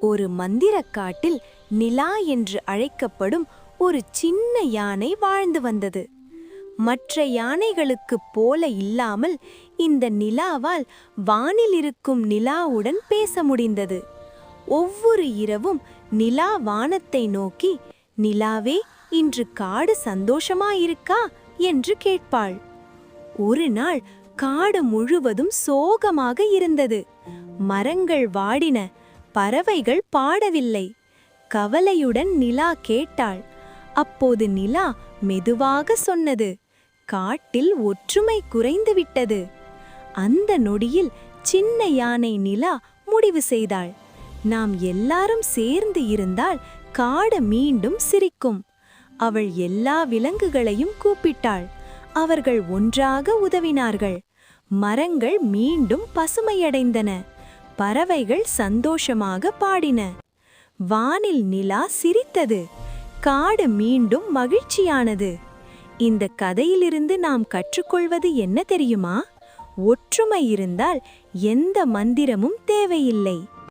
ஒரு மந்திரக்காட்டில் நிலா என்று அழைக்கப்படும் ஒரு சின்ன யானை வாழ்ந்து வந்தது. மற்ற யானைகளுக்குப் போல இல்லாமல் இந்த நிலாவால் வானில் இருக்கும் நிலாவுடன் பேச முடிந்தது. ஒவ்வொரு இரவும் நிலா வானத்தை நோக்கி நிலாவே இன்று காடு சந்தோஷமாயிருக்கா? என்று கேட்பாள். ஒரு நாள் காடு முழுவதும் சோகமாக இருந்தது. மரங்கள் வாடின பறவைகள் பாடவில்லை. கவலையுடன் நிலா கேட்டாள். அப்போது நிலா மெதுவாக சொன்னது காட்டில் ஒற்றுமை குறைந்துவிட்டது அந்த நொடியில் சின்ன யானை நிலா முடிவு செய்தாள். நாம் எல்லாரும் சேர்ந்து இருந்தால் காடு மீண்டும் சிரிக்கும். அவள் எல்லா விலங்குகளையும் கூப்பிட்டாள். அவர்கள் ஒன்றாக உதவினார்கள். மரங்கள் மீண்டும் பசுமையடைந்தன. பறவைகள் சந்தோஷமாக பாடின. வானில் நிலா சிரித்தது. காடு மீண்டும் மகிழ்ச்சியானது. இந்த கதையிலிருந்து நாம் கற்றுக்கொள்வது என்ன தெரியுமா? ஒற்றுமை இருந்தால் எந்த மந்திரமும் தேவையில்லை.